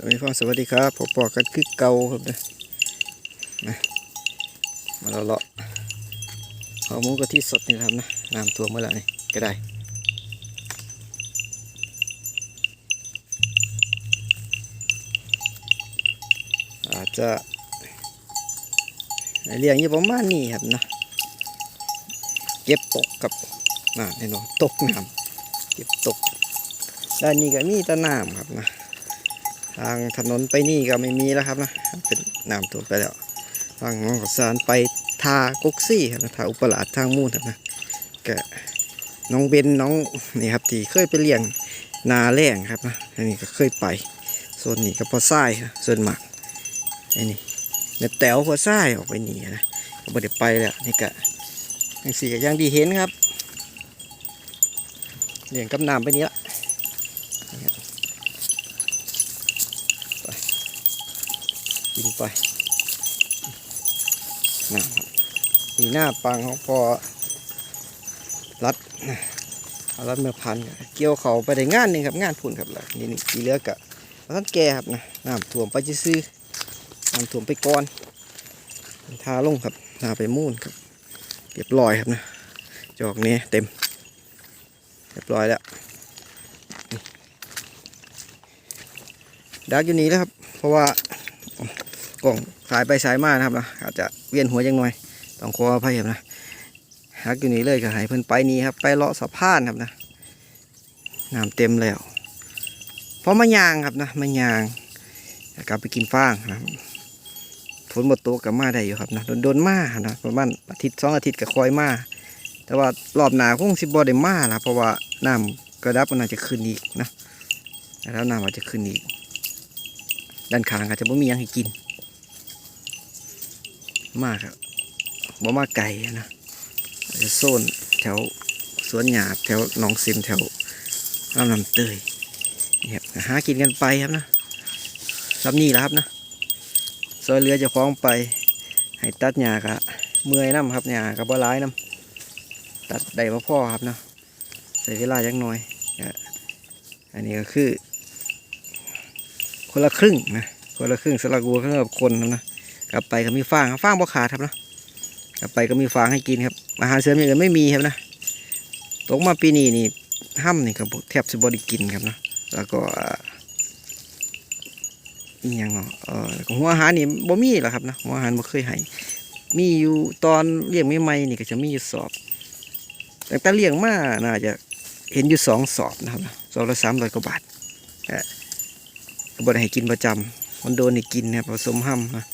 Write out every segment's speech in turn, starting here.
สวัสดีครับสวัสดีครับผมปอกันคือเก่าครับนะมาเราเลาะเอาหมูกะทิสดนี่ครับนะน้ำท่วมเมื่อไหร่นี่ก็ได้อาจจะเลี้ยงอยู่ประมาณนี้ครับนะเก็บตกกับน้ำแน่นอนตกน้ำเก็บตกด้านนี้ก็มีตะน้ำครับนะ ทางถนนไปนี่ก็ไม่มีแล้วครับนะเป็นน้ำท่วมไปแล้วทางน้องกสารไปทากุกซี่ครับนะทาอุปราชทางมูนครับนะก็น้องเบนน้องนี่ครับที่เคยไปเลี้ยงนาแรงครับนะอันนี้ก็เคยไปโซนนี้ก็พอทรายครับส่วนหมากอันนี้เนื้อแต๋วพอทรายออกไปนี่นะก็ไม่ได้ไปแล้วนี่ก็ยังสี่ยังดีเห็นครับเลี้ยงกับน้ำไปนี้ละ กินไปนะครับมีหน้าปังของพอรัดเอารัดเมื่อพันเกี่ยวเขาไปได้งานหนึ่งครับงานพุ่นครับล้วนี่นี่กีเลือกกะท่านแก่ครับนะน้ำท่วมไปจะซื้อน้ำท่วมไปก่อนทาลงครับทาไปมูนครับเรียบร้อยครับนะจอกนี้เต็มเรียบร้อยแล้วดักอยู่นี้แล้วครับ เพราะว่า กล่องสายไปสายมานะครับนะอาจจะเวียนหัวยังหน่อยต้องขออภัยครับนะฮักอยู่นี่เลยก็ให้เพิ่นไปนี่ครับ ไปเลาะสะพานครับนะน้ำเต็มแล้วเพราะมายางครับนะมายางกลับไปกินฟางนะฝนหมดตัวกับมาได้อยู่ครับนะโดนๆมานะประมาณอาทิตย์สองอาทิตย์ก็คอยมาแต่ว่ารอบหนาคงสิบบอได้มาละเพราะว่าน้ำกระดับมันอาจจะขึ้นอีกนะแล้วน้ำอาจจะขึ้นอีก ด้านข้างอาจจะไม่มียังให้กิน มากครับบ่มาไก่นะจะโซนแถวสวนหยาบแถวหนองซินแถวลำน้ำเตยนี่ครับหากินกันไปครับนะรับนี่แหละครับนะซอยเรือจะคล้องไปให้ตัดหญ้ากะเมื่อยน้ำครับหญ้ากับบ่ร้ายน้ำตัดได้มาพ่อครับนะใส่เวลาจักหน่อยอันนี้ก็คือ คนละครึ่งนะคนละครึ่งสลักวัวสำหรับคนนะ กลับไปก็มีฟางฟางบ่ขาดครับนะกลับไปก็มีฟางให้กินครับ อาหารเสริมอย่างอื่นไม่มีครับนะตกมาปีนี้นี่ห้ำนี่ก็บ่แทบจะบริกินครับนะแล้วก็อีหยังเนาะเออหัวอาหารนี่บ่มีหรอครับนะหัวอาหารบ่เคยให้มีอยู่ตอนเลี้ยงใหม่ๆนี่ก็จะมีอยู่สอบแต่แต่เลี้ยงมาน่าจะเห็นอยู่สองสอบนะครับนะสอบละสามร้อยกว่าบาทอ่อก็บ่ได้ให้กินประจำมันโดนให้กินนะครับผสมห้ำนะ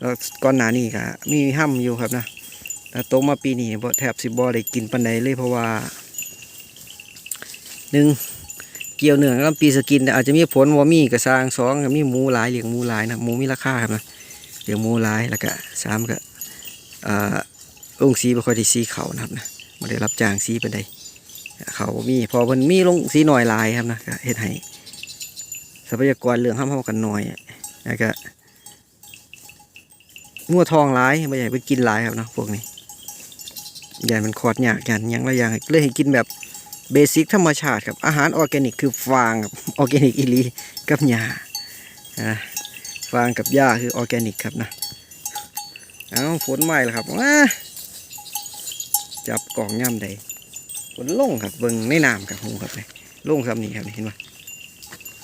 แล้วก่อนหน้านี้ก็มีห้ำอยู่ครับนะแต่โตมาปีนี้บ่แทบสิบ่ได้กินปันใดเลยเพราะว่าหนึ่งเกี่ยวเนื่องกับปีสกินแต่อาจจะมีผลว่ามีกระสร้างสองมีหมูหลายเหลียงหมูหลายนะหมูมีราคาครับนะเหลียงหมูหลายแล้วก็สามก็อ่าลงสีบ่ค่อยได้สีเขานะครับนะบ่ได้รับจ้างสีปันใดเขามีพอเพิ่นมีลงสีหน่อยลายครับนะเฮ็ดให้ทรัพยากรเรื่องห้ามเฮากันหน่อยแล้วก็ งัวทองหลายไม่ใหญ่ไปกินหลายครับเนาะพวกนี้ยันมันคอดหยากยันยังละอย่างเลยให้กินแบบเบสิกธรรมชาติครับ อาหารออร์แกนิกคือฟางครับออร์แกนิกอีหลีกับหญ้าฟางกับหญ้าคือออร์แกนิกครับนะเอาฝนใหม่แล้วครับว้าจับกล่องย่ำใดฝนลงครับเบิ่งในน้ำครับหูครับเลยลงซ้ำนี่ครับเห็นไหม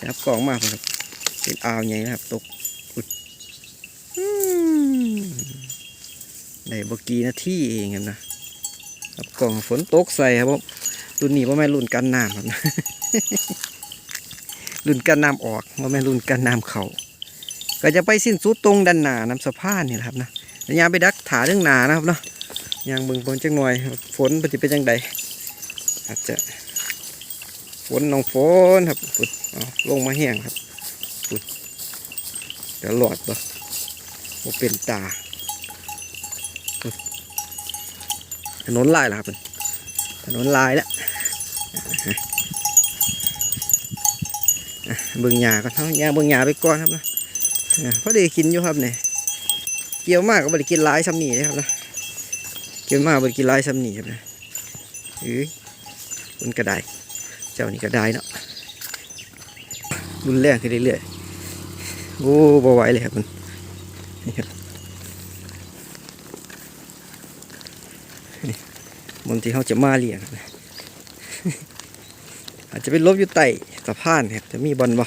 จับกล่องมากครับเป็นอ่าวใหญ่นะครับตก อืม ได้บกีนาทีเองครับนะครับกล่องฝนตกใส่ครับผมรุ่นนี้ว่าแม่รุ่นกันน้ำครับนะรุ่นกันน้ำออกว่าแม่รุ่นกันน้ำเขาก็จะไปสิ้นสุดตรงดันหนาน้ำสะพานนี่แหละครับนะยามไปดักถาเรื่องหนานะครับเนาะยางเบิ่งเบิ่งจังหน่อย ฝนปฏิเป็นจังใดอาจจะฝนน้องฝนครับปุดลงมาแห้งครับปุดจะหลอดบ่เป็นตา ถนนลายแล้วครับถนนลายแล้วเบิ่งหญ้าก่อนเท่าหญ้าเบิ่งหญ้าไปก่อนครับนะพอดีกินอยู่ครับเนี่ยเกี่ยวมากก็บ่ได้กินลายซ้ำนีเลยครับนะเกี่ยวมากบ่ได้กินลายซ้ำนีครับนะเอ้ยมันกระไดเจ้านี่กระไดเนาะรุนแรงขึ้นเรื่อยๆโอ้บ่ไหวเลยครับมันนี่ครับ บางทีเขาจะมาเลี้ยงนอาจจะเป็นลบอยู่ใต้สะพานครับจะมีบอลบ่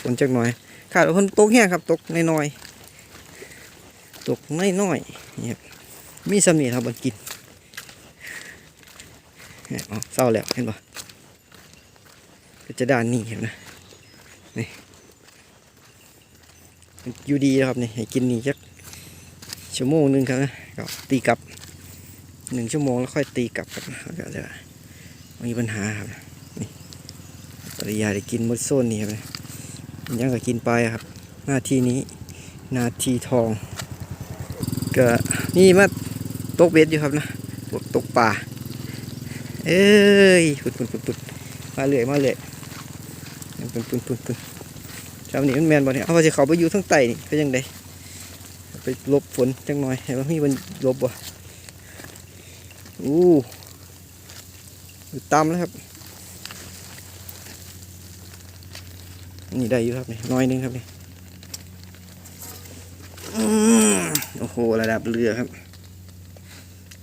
ฝนจักหน่อยขาดว่าฝนตกแห้งครับ ตกน้อยๆตกน้อยๆนี่ครับมีสำนีครับมันกินเนี่ยอ๋อเศร้าแล้วเห็นบ่ก็จะด้านนี้เห็นนะนี่อยู่ดีครับนี่ให้กินนี่จักชั่วโมงหนึงครับนะก็ตีกลับ หนึ่งชั่วโมงแล้วค่อยตีกลับครับแล้วก็จะมีปัญหาครับนี่ปริยาได้กินมดโซนนี่ครับยังก็กินไปครับ หน้าที่นี้นาทีทองก็นี่มาตกเบ็ดอยู่ครับนะพวกตกป่า เอ้ยปุดปุดปุดปุดมาเลยมาเลยปุดปุดปุดปุดชาวนี้มันแมนบ่เนี่ยเอาว่าจะเขาไปอยู่ทั้งใต้นี่ก็ยังไดไปลบฝนจังหน่อยให้ว่ามีมันลบบ่ อู้อยู่ต่ำแล้วครับ นี่ได้อยู่ครับนี่น้อยนึงครับนี่อืมโอ้โหระดับเรือครับ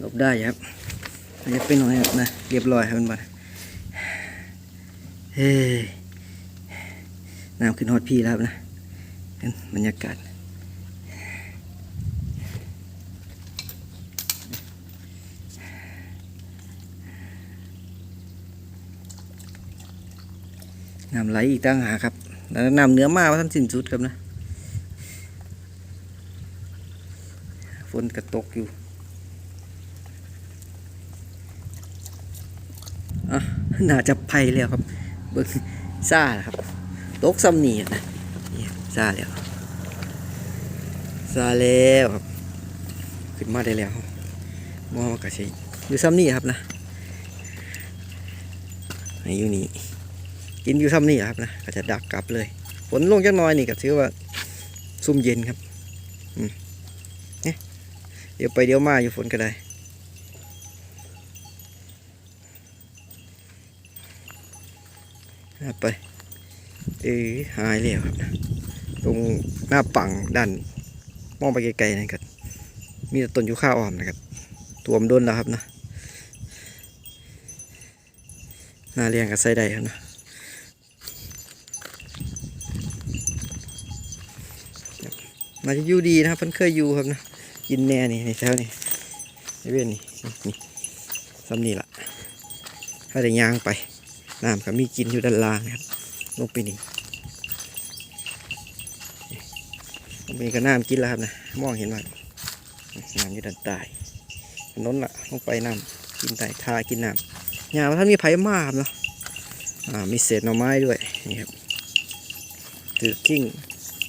ลบได้ครับอันนี้ไปหน่อยครับนะเรียบร้อยครับมันบ่เฮ้ยน้ำขึ้นฮอดพี่แล้วนะเป็นบรรยากาศ น้ำไหลอีกตั้งหาครับแล้วน้ำเนื้อมาว่าท่านสิ้นสุดครับนะฝนกระตกอยู่อะน่าจะไปแล้วครับ เบิ่งซ่าครับ ตกซ้ำนี่นะนี่ซ่าแล้วซ่าแล้วครับ ขึ้นมาได้แล้วมองกระชัยอยู่ซ้ำนี่ครับนะให้อยู่นี่ กินอยู่ซ้ำนี่ครับนะก็จะดักกลับเลยฝนลงจักน้อยนี่ก็ถือว่าซุ่มเย็นครับอืมเนี่ยเดี๋ยวไปเดี๋ยวมาอยู่ฝนก็ได้ไปเออหายแล้วครับตรงหน้าปังด้านมองไปไกลๆนะครับมีต้นยูคาอ่อนนะครับตัวมโดนแล้วครับนะหน้าเลี้ยงกับไส้ได้ครับนะ น่าจะอยู่ดีนะครับเพิ่นเคยอยู่ครับนะกินแน่นี่ในแถวนี่ในเว้นนี่นี่ซ้ำนี่ละถ้าได้ย่างไปน้ำก็มีกินอยู่ด้านล่างนะครับลงไปนี่ลงไปนี่ก็น้ำกินแล้วครับนะมองเห็นว่าน้ำอยู่ด้านใต้ถนนละลงไปน้ำกินใต้ทากินน้ำยาว่าท่านมีไผ่มาครับเนาะอ่ามีเศษหน่อไม้ด้วยนี่ครับถือกิ้ง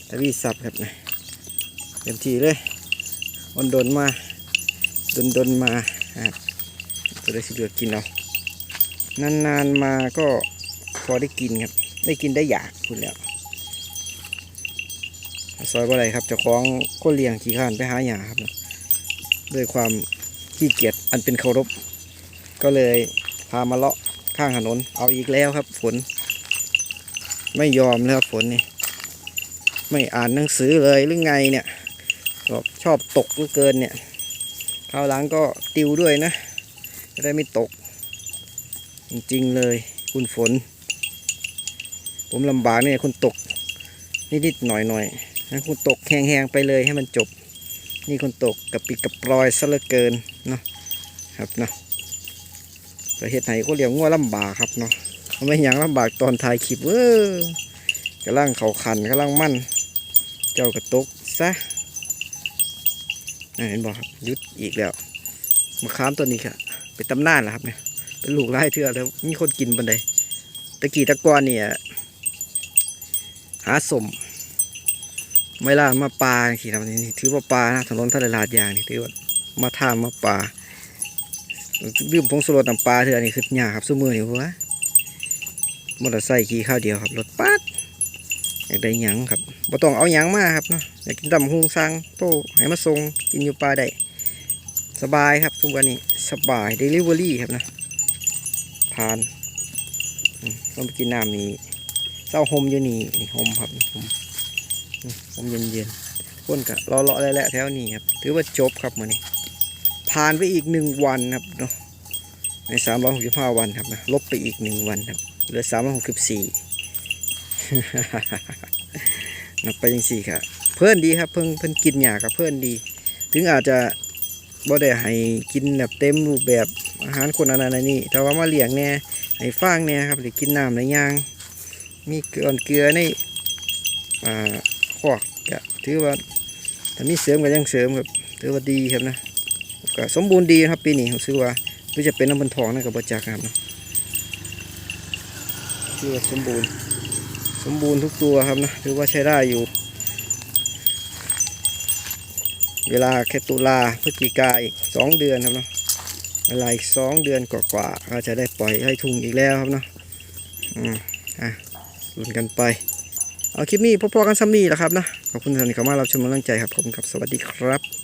ตะวีสับครับนะ เต็มทีเลยวันโดนมาโดนโดนมาอะจะได้สิเลือกกินเอานานๆมาก็พอได้กินครับ ได้กินได้อยากคุณแล้วซอยบ่ไรครับจะคล้องคนเลี้ยงขี่ข้านไปหาหยาครับด้วยความขี้เกียจอันเป็นเคารพ ก็เลยพามาเลาะข้างถนน เอาอีกแล้วครับ ฝน ไม่ยอมแล้วครับฝนนี่ ไม่อ่านหนังสือเลยหรือไงเนี่ย ชอบตกเหลือเกินเนี่ยคราวหลังก็ติวด้วยนะ จะได้ไม่ตก จริงๆเลยคุณฝน ผมลำบากเนี่ยคุณตก นิดๆหน่อยๆนะคุณตกแหงๆไปเลยให้มันจบ นี่คุณตกกับปีกับปลอยซะเหลือเกินเนาะครับเนาะประเทศไหนก็เรียกว่าลำบากครับเนาะไม่อย่างลำบากตอนถ่ายคลิปเออกำลังเขาขันกำลังมั่น เจ้ากระตกซะ เห็นบอกครับหยุดอีกแล้วมะขามตัวนี้ค่ะเป็นตำนานแล้วครับเนี่ยเป็นลูกไล่เทือแล้วมีคนกินบันไดตะกี้ตะกอนเนี่ย หาสมเวลามาปลาขี่ทำนี่ถือว่าปลานะถนนทะเลลาดยางนี่ถือว่ามาท่ามาปลาดื่มผงสุรสน้ำปลาเถื่อนี่คือหยาครับสู้มือนี่หัวมอเตอร์ไซค์ขี่ข้าวเดียวครับรถปั๊ด อยากได้หยังครับบ่ต้องเอาหยังมาครับเนาะอยากกินตำหุงสั่งโตให้มาส่งกินอยู่ป่าได้สบายครับทุกวันนี้สบายเดลิเวอรี่ครับนะผ่านต้องไปกินน้ำนี่เศร้าโฮมอยู่นี่นี่โฮมครับโฮมนี่ผมเย็นๆคนกะรอๆแล้วแหละแถวนี้ครับ ถือว่าจบครับมื้อนี้ผ่านไปอีกหนึ่งวันครับเนาะในสามร้อยหกสิบห้าวันครับนะลบไปอีกหนึ่งวันครับเหลือสามร้อยหกสิบสี่ นับไปยังสี่ครับเพื่อนดีครับ เพิ่งเพิ่นกินหยากับเพื่อนดี ถึงอาจจะบ่ได้ให้กินแบบเต็มรูปแบบอาหารคนอันนั้นอันนี้แต่ว่ามาเลี้ยงแน่ให้ฟางแน่ครับหรือกินน้ำในย่าง มีเกลือเกลือในอ่าขอกก็ถือว่าถ้ามีเสริมก็ยังเสริมครับถือว่าดีครับนะก็สมบูรณ์ดีครับปีนี้ผมซื้อว่าหรือจะเป็นน้ำมันทองนั่นกับบจักครับนะถือว่าสมบูรณ์ สมบูรณ์ทุกตัวครับนะถือว่าใช้ได้อยู่ เวลาแค่ตุลาพฤศจิกาอีกสองเดือนครับเนาะเวลาอีกสองเดือนกว่าๆก็จะได้ปล่อยให้ทุ่งอีกแล้วครับเนาะอืมอะลุ้นกันไป เอาคลิปนี้พอๆกันซ้ำนี่แหละครับนะขอบคุณสำหรับที่เข้ามารับชมกำลังใจครับผมครับสวัสดีครับ